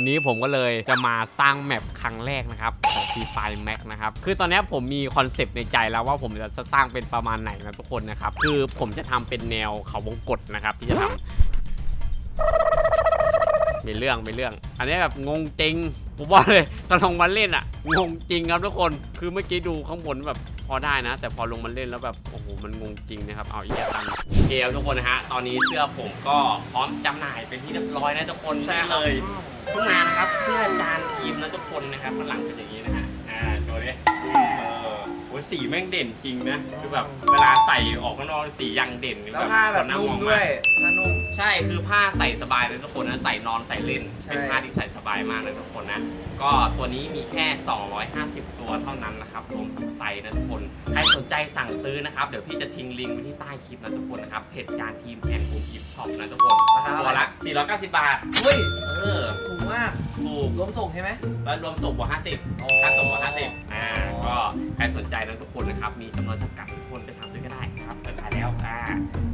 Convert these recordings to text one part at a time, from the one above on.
วันนี้ผมก็เลยจะมาสร้างแมปครั้งแรกนะครับของ Free Fire Max นะครับคือตอนนี้ผมมีคอนเซปต์ในใจแล้วว่าผมจะสร้างเป็นประมาณไหนนะทุกคนนะครับคือผมจะทำเป็นแนวเขาวงกตนะครับที่จะทำมีเรื่องมีเรื่อง อันนี้แบบงงจริงผมบอกเลยตอนลงมาเล่นอะงงจริงครับทุกคนคือเมื่อกี้ดูข้างบนแบบพอได้นะ แต่พอลงมาเล่นแล้วแบบ โอ้โห มันงงจริงนะครับ เอาอีกแล้วตันโอเคครับทุกคนนะฮะ ตอนนี้เสื้อผมก็พร้อมจำหน่ายเป็นที่เรียบร้อยนะทุกคนใช่นี่เลเลยย เพิ่งมานะครับเสื้อจานทีมนะทุกคนนะครับข้างหลังเป็นอย่างนี้นะฮะอ่าโชว์ดิเออโหสีแม่งเด่นจริงนะคือแบบเวลาใส่ออกข้างนอกสียังเด่นแล้วผ้าแบบคนุ่มมองด้วยผ้านุ่ม ใช่คือผ้าใส่สบายเลยทุกคนนะใส่นอนใส่เล่นใช่เป็นผ้าที่ใส่สบายมากนะทุกคนนะก็ตัวนี้มีแค่ 250 ตัวเท่านั้นนะครับรวมกับ ไซส์นะทุกคน ใครสนใจสั่งซื้อนะครับ เดี๋ยวพี่จะทิ้งลิงก์ไว้ที่ใต้คลิปนะทุกคนนะครับเพจจานทีมแอนด์กูกิฟช็อปนะทุกคนราคาตัเท่าวไหร่ ละ 490 บาท เฮ้ยเออ ถูกมากถูกรวมส่งใช่ไหม แล้วรวมส่งบวก50ค่าส่งบวก50อ่า ก็ใครสนใจนะทุกคนนะครับ มีจำนวนจำกัดทุกคนไปสั่งซื้อก็ได้นะครับเปิดขายแล้ว อ่า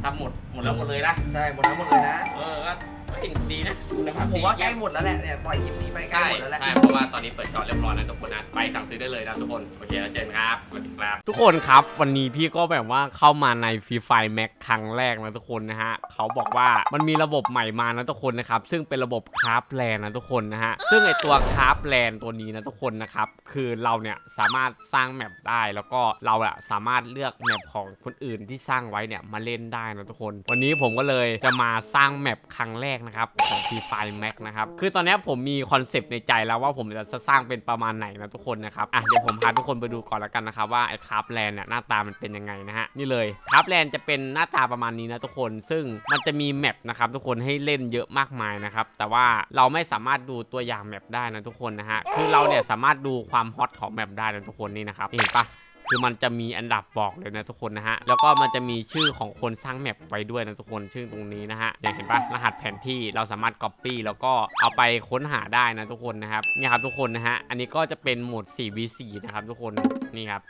ถ้าหมด หมดแล้วหมดเลยนะ ใช่ หมดแล้วหมดเลยนะ เออก็ ก็ดีนะคุณภาพผมดีว่าใกล้หมดแล้วแหละเนี่ยปล่อยคลิปนี้ไปใกล้ใช่หมดแล้วแหละ ใช่เพราะว่าตอนนี้เปิดจอเรียบร้อยแล้วทุกคนนะไปสั่งซื้อได้เลยนะทุกคนโอเคแล้วเจอกันครับสวัสดีครับ ทุกคนครับ วันนี้พี่ก็แบบว่าเข้ามาในฟรีไฟแม็กครั้งแรกนะทุกคนนะฮะเขาบอกว่ามันมีระบบใหม่มานะทุกคนนะครับซึ่งเป็นระบบคราฟแลนนะทุกคนนะฮะซึ่งไอตัวคราฟแลนตัวนี้นะทุกคนนะครับคือเราเนี่ยสามารถสร้างแมปได้แล้วก็เราอะสามารถเลือกแมปของคนอื่นที่สร้างไว้เนี่ยมาเล่นได้นะทุกคน วันนี้ผมก็เลยจะมาสร้างแมปครั้งแรกนะครับของ Free Fire Max นะครับคือตอนนี้ผมมีคอนเซปต์ในใจแล้วว่าผมจะสร้างเป็นประมาณไหนนะทุกคนนะครับอะเดี๋ยวผมพาทุกคนไปดูก่อนแล้วกันนะครับว่าไอ้คราฟแลนเนี่ยหน้าตามันเป็นยังไงนะฮะนี่เลยคราฟแลนจะเป็นหน้าตาประมาณนี้นะทุกคน ซึ่งมันจะมีแมปนะครับทุกคนให้เล่นเยอะมากมายนะครับแต่ว่าเราไม่สามารถดูตัวอย่างแมปได้นะทุกคนนะฮะคือเราเนี่ยสามารถดูความฮอตของแมปได้นะทุกคนนี่นะครับเห็นปะ คือมันจะมีอันดับบอกเลยนะทุกคนนะฮะแล้วก็มันจะมีชื่อของคนสร้างแมปไว้ด้วยนะทุกคนชื่อตรงนี้นะฮะอย่างเห็นปะรหัสแผนที่เราสามารถ Copy แล้วก็เอาไปค้นหาได้นะทุกคนนะครับเนี่ยครับทุกคนนะฮะอันนี้ก็จะเป็นโหมด 4v4 นะครับทุกคนนี่ครับ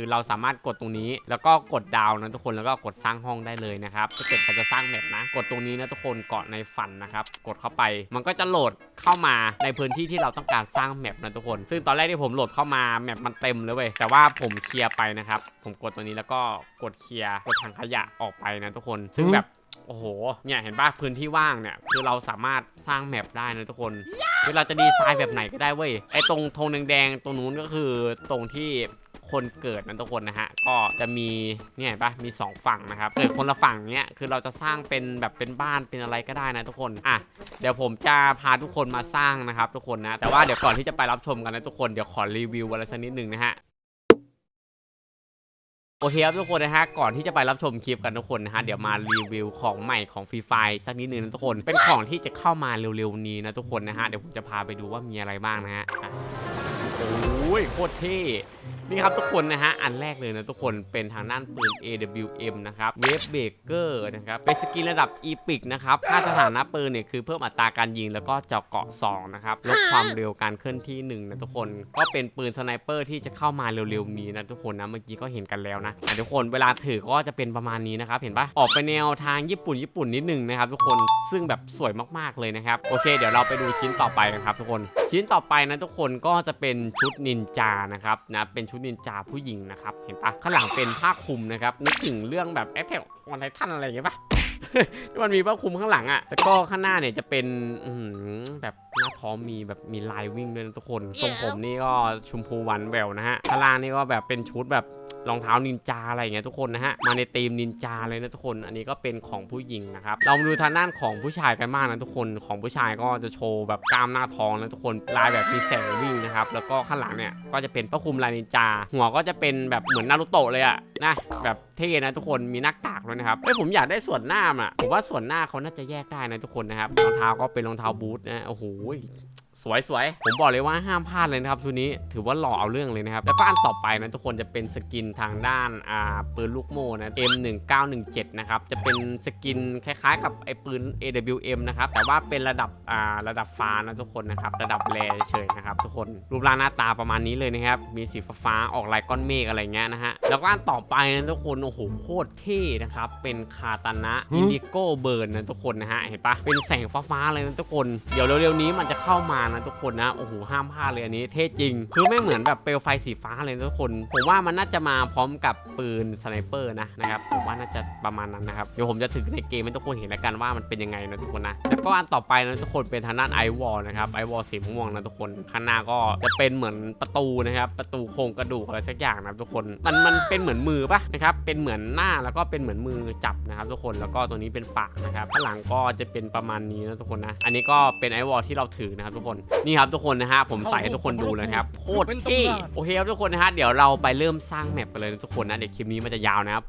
คือเราสามารถกดตรงนี้แล้วก็กดดาวน์นะทุกคนแล้วก็กดสร้างห้องได้เลยนะครับถ้าเกิดใครจะสร้างแมปนะ กดตรงนี้นะทุกคนเกาะในฝันนะครับกดเข้าไป มันก็จะโหลดเข้ามาในพื้นที่ที่เราต้องการสร้างแมปนะทุกคน ซึ่งตอนแรกที่ผมโหลดเข้ามาแมปมันเต็มเลยเว้ยแต่ว่าผมเคลียร์ไปนะครับผมกดตัวนี้แล้วก็กดเคลียร์กดถังขยะออกไปนะทุกคน ซึ่งแบบโอ้โห เนี่ยเห็นป่ะพื้นที่ว่างเนี่ยคือเราสามารถสร้างแมปได้นะทุกคนคือเราจะดีไซน์แบบไหนก็ได้เว้ย ไอตรงธงแดงๆตรงนู้นก็คือตรงที่ คนเกิดนะทุกคนนะฮะก็จะมีเนี่ยปะมี 2 ฝั่งนะครับเกิดคนละฝั่งเนี้ยคือเราจะสร้างเป็นแบบเป็นบ้านเป็นอะไรก็ได้นะทุกคนอะเดี๋ยวผมจะพาทุกคนมาสร้างนะครับทุกคนนะแต่ว่าเดี๋ยวก่อนที่จะไปรับชมกันนะทุกคนเดี๋ยวขอรีวิวอะไรสักนิดหนึ่งนะฮะโอเคครับทุกคนนะฮะก่อนที่จะไปรับชมคลิปกันทุกคนนะฮะเดี๋ยวมารีวิวของใหม่ของฟรีไฟสักนิดนึงนะทุกคน เป็นของที่จะเข้ามาเร็วๆนี้นะทุกคนนะฮะเดี๋ยวผมจะพาไปดูว่ามีอะไรบ้างนะฮะ ยโคตรเท่นี่ครับทุกคนนะฮะ อันแรกเลยนะทุกคนเป็นทางด้านปืน AWM นะครับเวฟเบเกอร์นะครับเป็นสกินระดับอีพิกนะครับค่าสถานะปืนเนี่ยคือเพิ่มอัตราการยิงแล้วก็เจาะเกาะ2นะครับลดความเร็วการเคลื่อนที่1นะทุกคน ก็เป็นปืนสไนเปอร์ที่จะเข้ามาเร็วๆนี้นะทุกคนนะเมื่อกี้ก็เห็นกันแล้วนะอะทุกคนเวลาถือก็จะเป็นประมาณนี้นะครับเห็นปะออกไปแนวทางญี่ปุ่นญี่ปุ่นนิดนึงนะครับทุกคนซึ่งแบบสวยมากๆเลยนะครับโอเค เดี๋ยวเราไปดูชิ้นต่อไปกันครับทุกคน ชิ้นต่อไปนะทุกคนก็จะเป็นชุดนินจานะครับนะเป็นชุดนินจาผู้หญิงนะครับเห็นปะข้างหลังเป็นผ้าคลุมนะครับนึกถึงเรื่องแบบแอคแทกออนไททันอะไรอย่างเงี้ยปะที่มันมีผ้าคลุมข้างหลังอะ่ะแล้วก็ข้างหน้าเนี่ยจะเป็นแบบหน้าท้องมีแบบมีลายวิ่งด้วยนะทุกคนทรงผมนี่ก็ชมพูหวันแววนะฮะข้างล่างนี่ก็แบบเป็นชุดแบบ รองเท้านินจาอะไรอย่างเงี้ยทุกคนนะฮะมาในธีมนินจาเลยนะทุกคน อันนี้ก็เป็นของผู้หญิงนะครับเรามาดูทางด้านของผู้ชายกันบ้างนะทุกคนของผู้ชายก็จะโชว์แบบกล้ามหน้าท้องนะทุกคนลายแบบมีแสงวิ่งนะครับแล้วก็ข้างหลังเนี่ยก็จะเป็นผ้าคลุมลายนินจา หัวก็จะเป็นแบบเหมือนนารูโตะเลยอะนะแบบเท่นะทุกคนมีหน้ากากด้วยนะครับเอ้ยผมอยากได้ส่วนหน้าอะผมว่าส่วนหน้าเขาน่าจะแยกได้นะทุกคนนะครับรองเท้าก็เป็นรองเท้าบูทนะโอ้โห สวยสวยผมบอกเลยว่าห้ามพลาดเลยนะครับชุดนี้ถือว่าหล่อเอาเรื่องเลยนะครับแล้วก็อันต่อไปนะทุกคนจะเป็นสกินทางด้านอ่าปืนลูกโม่นะ M1917 นะครับจะเป็นสกินคล้ายๆ กับไอ้ปืน AWM นะครับแต่ว่าเป็นระดับอ่าระดับฟ้านะทุกคนนะครับระดับแรเฉยๆนะครับทุกคนรูปร่างหน้าตาประมาณนี้เลยนะครับมีสีฟ้าๆออกลายก้อนเมฆอะไรเงี้ยนะฮะแล้วก็อันต่อไปนะทุกคนโอ้โหโคตรเท่นะครับเป็นคาตานะอินดิโก้เบิร์นนะทุกคนนะฮะเห็นปะเป็นแสงฟ้าๆเลยนะทุกคนเดี๋ยวเร็วๆนี้มันจะเข้ามานะทุกคนนะโอ้โหห้ามพลาดเลยอันนี้เท่จริง คือไม่เหมือนแบบเปลวไฟสีฟ้าเลยทุกคน ผมว่ามันน่าจะมาพร้อมกับปืนสไนเปอร์นะนะครับผมว่าน่าจะประมาณนั้นนะครับเดี๋ยวผมจะถึงในเกมให้ทุกคนเห็นแล้วกันว่ามันเป็นยังไงนะทุกคนนะแล้วก็อันต่อไปนะทุกคนเป็นทางด้านไอวอลนะครับไอวอลสีม่วงนะทุกคนข้างหน้าก็จะเป็นเหมือนประตูนะครับประตูโครงกระดูกอะไรสักอย่างนะทุกคนมันมันเป็นเหมือนมือปะนะครับเป็นเหมือนหน้าแล้วก็เป็นเหมือนมือจับนะครับทุกคนแล้วก็ตัวนี้เป็นปากนะครับข้างหลังก็จะเป็นประมาณนี้นะทุกคนนะอันนี้ก็เป็นไอวอลที่เราถือนะครับทุกคนนี่ครับทุกคนนะฮะผมใส่ให้ทุกคนดูเลยนะครับโคตรเท่โอเคครับทุกคนนะฮะเดี๋ยวเราไปเริ่มสร้างแมปกันเลยนะทุกคนนะเดี๋ยวคลิปนี้มันจะยาวนะครับ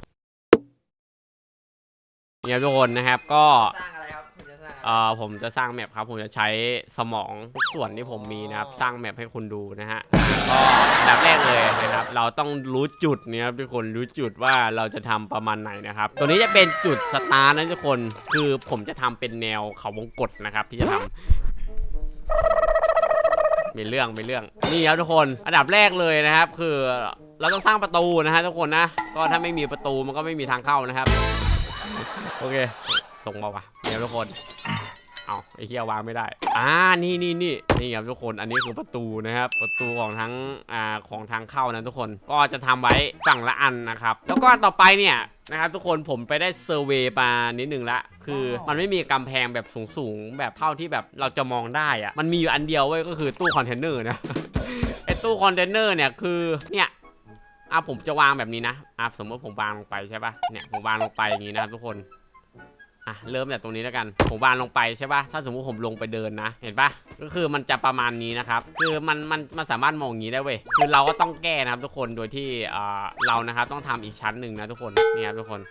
เนี่ยทุกคนนะครับก็สร้างอะไรครับคุณจะสร้างอะไรเอ่อผมจะสร้างแมปครับ ผมจะใช้สมองทุกส่วนที่ผมมีนะครับ สร้างแมปให้คุณดูนะฮะก็อันดับแรกเลยนะครับ เราต้องรู้จุดเนี่ยครับทุกคนรู้จุดว่าเราจะทำประมาณไหนนะครับ ตัวนี้จะเป็นจุดสตาร์ทนะทุกคนคือผมจะทำเป็นแนวเขาวงกตนะครับที่จะทำ มีเรื่องมีเรื่องนี่ครับทุกคน อันดับแรกเลยนะครับ คือเราต้องสร้างประตูนะฮะทุกคนนะ ก็ถ้าไม่มีประตูมันก็ไม่มีทางเข้านะครับ โอเคตรงเปล่าวะเดี๋ยวทุกคน เอาไอ้เหี้ยวางไม่ได้ อ่า นี่นี่นี่นี่ครับทุกคน อันนี้คือประตูนะครับ ประตูของทั้ง อ่า ของทางเข้านะทุกคน ก็จะทำไว้ฝั่งละอันนะครับ แล้วก็อันต่อไปเนี่ยนะครับทุกคนผมไปได้เซอร์เวย์มานิดนึงละ คือมันไม่มีกำแพงแบบสูงๆ แบบเท่าที่แบบเราจะมองได้อะมันมีอยู่อันเดียวเว้ยก็คือตู้คอนเทนเนอร์นะไอ้ตู้คอนเทนเนอร์เนี่ยคือเนี่ยอะผมจะวางแบบนี้นะอะสมมติผมวางลงไปใช่ปะเนี่ยผมวางลงไปอย่างนี้นะครับทุกคน อะเริ่มจากตรงนี้แล้วกัน ผมวางลงไปใช่ปะถ้าสมมติผมลงไปเดินนะ เห็นปะก็คือมันจะประมาณนี้นะครับ คือมันมันมันสามารถมองอย่างนี้ได้เว้ยคือเราก็ต้องแก้นะครับทุกคนโดยที่อ่าเรานะครับต้องทำอีกชั้นหนึ่งนะทุกคนนี่ครับทุกคน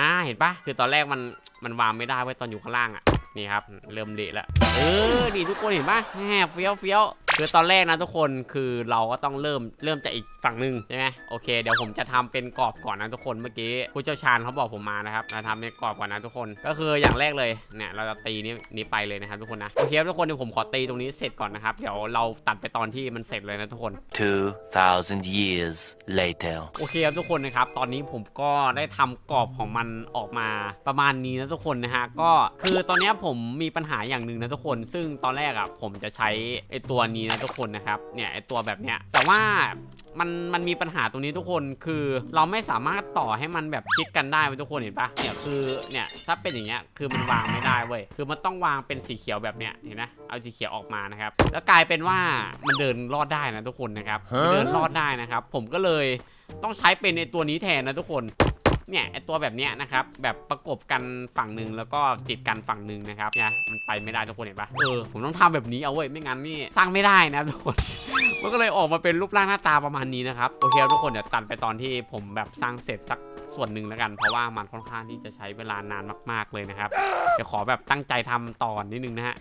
อ่าเห็นปะคือตอนแรกมันมันวางไม่ได้เว้ยตอนอยู่ข้างล่างอะนี่ครับเริ่มเละแล้วเออนี่ทุกคนเห็นปะแหมเฟี้ยวเฟี้ยว คือตอนแรกนะทุกคนคือเราก็ต้องเริ่มเริ่มจากอีกฝั่งหนึ่งใช่ไหมโอเคเดี๋ยวผมจะทำเป็นกรอบก่อนนะทุกคนเมื่อกี้ผู้เชี่ยวชาญเขาบอกผมมานะครับจะทำเป็นกรอบก่อนนะทุกคนก็คืออย่างแรกเลยเนี่ยเราจะตีนี้นี้ไปเลยนะครับทุกคนนะโอเคครับทุกคนเดี๋ยวผมขอตีตรงนี้เสร็จก่อนนะครับเดี๋ยวเราตัดไปตอนที่มันเสร็จเลยนะทุกคน 2,000 years later. โอเคครับทุกคนนะครับตอนนี้ผมก็ได้ทำกรอบของมันออกมาประมาณนี้นะทุกคนนะฮะก็คือตอนเนี้ยผมมีปัญหาอย่างหนึ่งนะทุกคน ซึ่งตอนแรกอะผมจะใช้ไอตัวนี้นะทุกคนนะครับ เนี่ยไอตัวแบบเนี้ย แต่ว่ามันมันมีปัญหาตรงนี้ทุกคนคือเราไม่สามารถต่อให้มันแบบชิดกันได้เว้ยทุกคนเห็นปะเนี่ยคือเนี่ยถ้าเป็นอย่างเงี้ยคือมันวางไม่ได้เว้ยคือมันต้องวางเป็นสีเขียวแบบเนี้ยเห็นไหมเอาสีเขียวออกมานะครับแล้วกลายเป็นว่ามันเดินรอดได้นะทุกคนนะครับมันเดินรอดได้นะครับ ผมก็เลยต้องใช้เป็นในตัวนี้แทนนะทุกคน เนี่ยไอตัวแบบเนี้ยนะครับแบบประกบกันฝั่งหนึ่งแล้วก็ติดกันฝั่งหนึ่งนะครับเนี่ยมันไปไม่ได้ทุกคนเห็นปะเออผมต้องทำแบบนี้เอาไว้ไม่งั้นนี่สร้างไม่ได้นะทุกคนมันก็เลยออกมาเป็นรูปร่างหน้าตาประมาณนี้นะครับโอเคทุกคนเดี๋ยวตัดไปตอนที่ผมแบบสร้างเสร็จสักส่วนหนึ่งแล้วกันเพราะว่ามันค่อนข้างที่จะใช้เวลานานมาก ๆเลยนะครับเดี๋ยวขอแบบตั้งใจทำตอนนิดนึงนะฮะ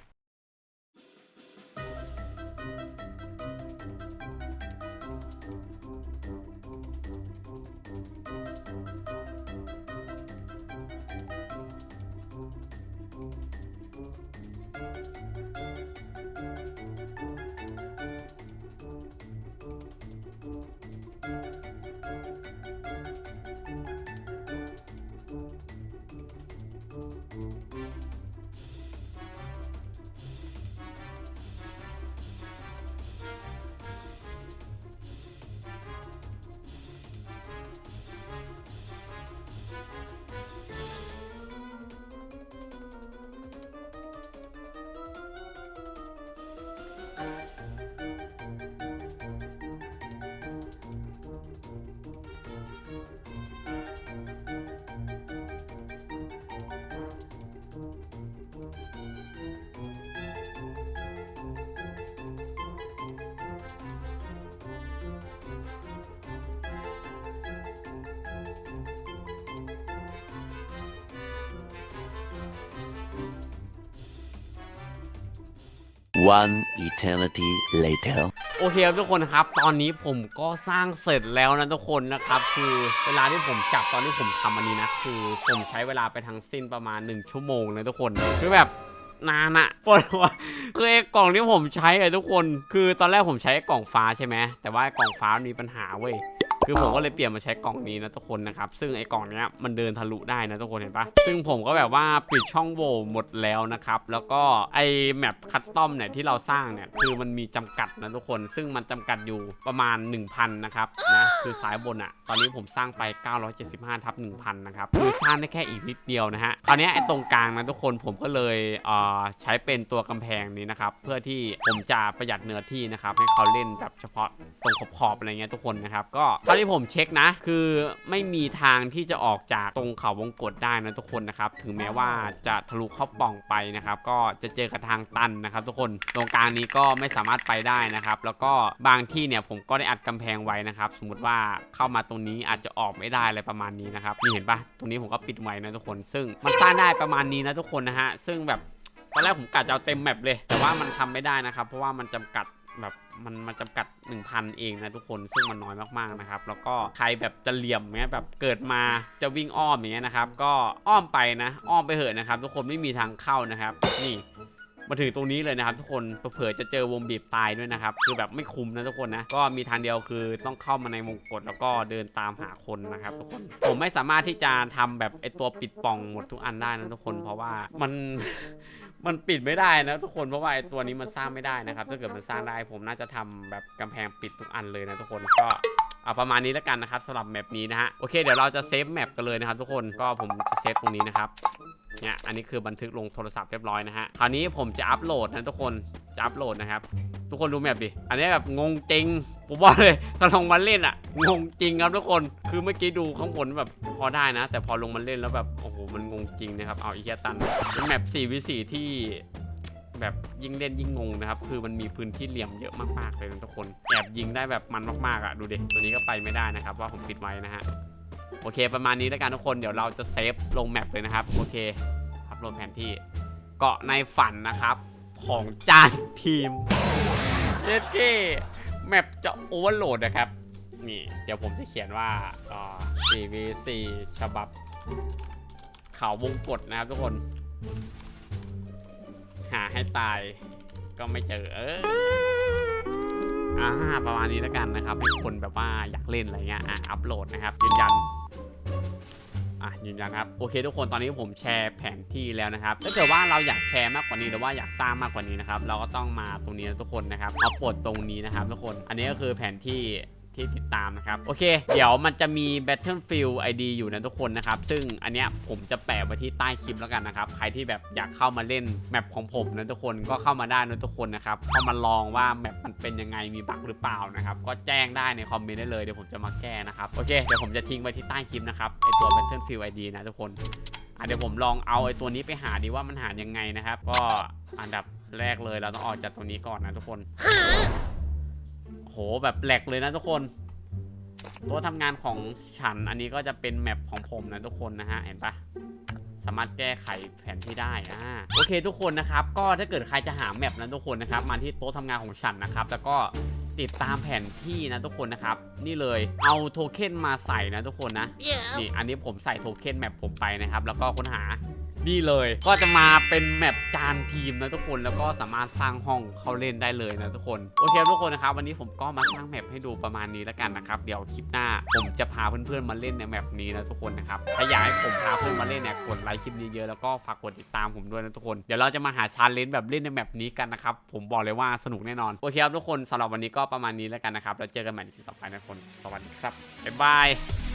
One eternity later. โอเคครับทุกคนครับ ตอนนี้ผมก็สร้างเสร็จแล้วนะทุกคนนะครับ คือเวลาที่ผมจับตอนที่ผมทำอันนี้นะคือผมใช้เวลาไปทั้งสิ้นประมาณ 1 ชั่วโมงเลยทุกคนคือแบบนานอะปวดหัวคือไอ้กล่องที่ผมใช้อะทุกคน คือตอนแรกผมใช้กล่องฟ้าใช่ไหมแต่ว่ากล่องฟ้ามันมีปัญหาเว้ย คือผมก็เลยเปลี่ยนมาใช้กล่องนี้นะทุกคนนะครับ ซึ่งไอ้กล่องเนี้ยมันเดินทะลุได้นะทุกคนเห็นปะซึ่งผมก็แบบว่าปิดช่องโหว่หมดแล้วนะครับ แล้วก็ไอ้แมปคัสตอมเนี่ยที่เราสร้างเนี่ยคือมันมีจำกัดนะทุกคน ซึ่งมันจำกัดอยู่ประมาณ 1,000 นะครับนะคือสายบนอะตอนนี้ผมสร้างไป 975ทับ1,000 นะครับคือสร้างได้แค่อีกนิดเดียวนะฮะคราวนี้ไอ้ตรงกลางนะทุกคนผมก็เลยเอ่อใช้เป็นตัวกำแพงนี้นะครับเพื่อที่ผมจะประหยัดเนื้อที่นะครับให้เขาเล่นแบบเฉพาะตรงขอบๆอะไรเงี้ยทุกคนนะครับก็ที่ผมเช็คนะ คือไม่มีทางที่จะออกจากตรงเขาวงกตได้นะทุกคนนะครับ ถึงแม้ว่าจะทะลุเข้าป่องไปนะครับ ก็จะเจอกับทางตันนะครับ ทุกคนตรงกลางนี้ก็ไม่สามารถไปได้นะครับ แล้วก็บางที่เนี่ยผมก็ได้อัดกำแพงไว้นะครับ สมมุติว่าเข้ามาตรงนี้อาจจะออกไม่ได้อะไรประมาณนี้นะครับนี่เห็นปะตรงนี้ผมก็ปิดไว้นะทุกคน ซึ่งมันสร้างได้ประมาณนี้นะทุกคนนะฮะซึ่งแบบตอนแรกผมกะจะเอาเต็มแมปเลย แต่ว่ามันทำไม่ได้นะครับ เพราะว่ามันจำกัด แบบมันมันจำกัด 1,000 เองนะทุกคนซึ่งมันน้อยมากๆนะครับ แล้วก็ใครแบบจะเหลี่ยมเงี้ยแบบเกิดมาจะวิ่งอ้อมอย่างเงี้ยนะครับ ก็อ้อมไปนะ อ้อมไปเหอะนะครับ ทุกคนไม่มีทางเข้านะครับ นี่มาถึงตรงนี้เลยนะครับ ทุกคนเผื่อจะเจอวงบีบตายด้วยนะครับ คือแบบไม่คุ้มนะทุกคนนะ ก็มีทางเดียวคือต้องเข้ามาในวงกฏแล้วก็เดินตามหาคนนะครับ ทุกคน ผมไม่สามารถที่จะทำแบบไอตัวปิดป่องหมดทุกอันได้นะทุกคน เพราะว่ามัน มันปิดไม่ได้นะทุกคนเพราะว่าไอตัวนี้มันสร้างไม่ได้นะครับ ถ้าเกิดมันสร้างได้ผมน่าจะทำแบบกำแพงปิดทุกอันเลยนะทุกคนก็เอาประมาณนี้แล้วกันนะครับสำหรับแมปนี้นะฮะโอเคเดี๋ยวเราจะเซฟแมปกันเลยนะครับทุกคนก็ผมจะเซฟตรงนี้นะครับ เนี่ยอันนี้คือบันทึกลงโทรศัพท์เรียบร้อยนะฮะคราวนี้ผมจะอัปโหลดนะทุกคนจะอัปโหลดนะครับ ทุกคนดูแมปดิอันนี้แบบงงจริงผมบอกเลยถ้าลงมาเล่นอะงงจริงครับทุกคนคือเมื่อกี้ดูข้างบนแบบพอได้นะ แต่พอลงมาเล่นแล้วแบบโอ้โหมันงงจริงนะครับเอาอีเคียตันเป็นแมป4วิ4ที่แบบยิ่งเล่นยิ่งงงนะครับ คือมันมีพื้นที่เหลี่ยมเยอะมากๆเลยนะทุกคนแอบยิงได้แบบมันมากๆอะดูดิตัวนี้ก็ไปไม่ได้นะครับว่าผมปิดไว้นะฮะ โอเค ประมาณนี้แล้วกันทุกคนเดี๋ยวเราจะเซฟลงแมปเลยนะครับ โอเคอัพโหลดแผนที่ เกาะในฝันนะครับ ของจานทีมเจสเก้แมปจะโอเวอร์โหลดนะครับ นี่เดี๋ยวผมจะเขียนว่าเอ่อ 4v4 ฉบับเขาวงกฏนะครับทุกคน หาให้ตายก็ไม่เจอ เอออ่าประมาณนี้แล้วกันนะครับให้คนแบบว่าอยากเล่นอะไรเงี้ยอะอัพโหลดนะครับยืนยัน อะยืนยันครับโอเค ทุกคนตอนนี้ผมแชร์แผนที่แล้วนะครับถ้าเกิดว่าเราอยากแชร์มากกว่านี้หรือว่าอยากสร้างมากกว่านี้นะครับเราก็ต้องมาตรงนี้นะทุกคนนะครับเอาปลดตรงนี้นะครับทุกคน อันนี้ก็คือแผนที่ ที่ติดตามนะครับ โอเค เดี๋ยวมันจะมี Battlefield ID อยู่นะทุกคนนะครับ ซึ่งอันเนี้ยผมจะแปะไว้ที่ใต้คลิปแล้วกันนะครับ ใครที่แบบอยากเข้ามาเล่นแมปของผมนะทุกคนก็เข้ามาได้นะทุกคนนะครับเข้ามาลองว่าแมปมันเป็นยังไงมีบั๊กหรือเปล่านะครับ ก็แจ้งได้ในคอมเมนต์ได้เลยเดี๋ยวผมจะมาแก้นะครับโอเคเดี๋ยวผมจะทิ้งไว้ที่ใต้คลิปนะครับไอตัว Battlefield ID นะทุกคนอะเดี๋ยวผมลองเอาไอตัวนี้ไปหาดีว่ามันหายังไงนะครับ ก็อันดับแรกเลยเราต้องออกจากตรงนี้ก่อนนะทุกคน โหแบบแหลกเลยนะทุกคนตัวทำงานของฉันอันนี้ก็จะเป็นแมปของผมนะทุกคนนะฮะเห็นปะสามารถแก้ไขแผนที่ได้อ่าโอเคทุกคนนะครับ ก็ถ้าเกิดใครจะหาแมปนะทุกคนนะครับ มาที่โต๊ะทำงานของฉันนะครับ แล้วก็ติดตามแผนที่นะทุกคนนะครับ นี่เลยเอาโทเค็นมาใส่นะทุกคนนะ นี่อันนี้ผมใส่โทเค็นแมปผมไปนะครับ แล้วก็ค้นหา นี่เลย ก็จะมาเป็นแมปจานทีมนะทุกคนแล้วก็สามารถสร้างห้องเข้าเล่นได้เลยนะทุกคนโอเคทุกคนนะครับวันนี้ผมก็มาสร้างแมปให้ดูประมาณนี้แล้วกันนะครับเดี๋ยวคลิปหน้าผมจะพาเพื่อนๆมาเล่นในแมปนี้นะทุกคนนะครับถ้าอยากให้ผมพาเพื่อนมาเล่นเนี่ยกดไลค์คลิปนี้เยอะแล้วก็ฝากกดติดตามผมด้วยนะทุกคนเดี๋ยวเราจะมาหาชาเลนจ์แบบเล่นในแมปนี้กันนะครับผมบอกเลยว่าสนุกแน่นอนโอเคครับทุกคนสำหรับวันนี้ก็ประมาณนี้แล้วกันนะครับแล้วเจอกันใหม่ในคลิปต่อไปนะทุกคนสวัสดีครับบ๊ายบาย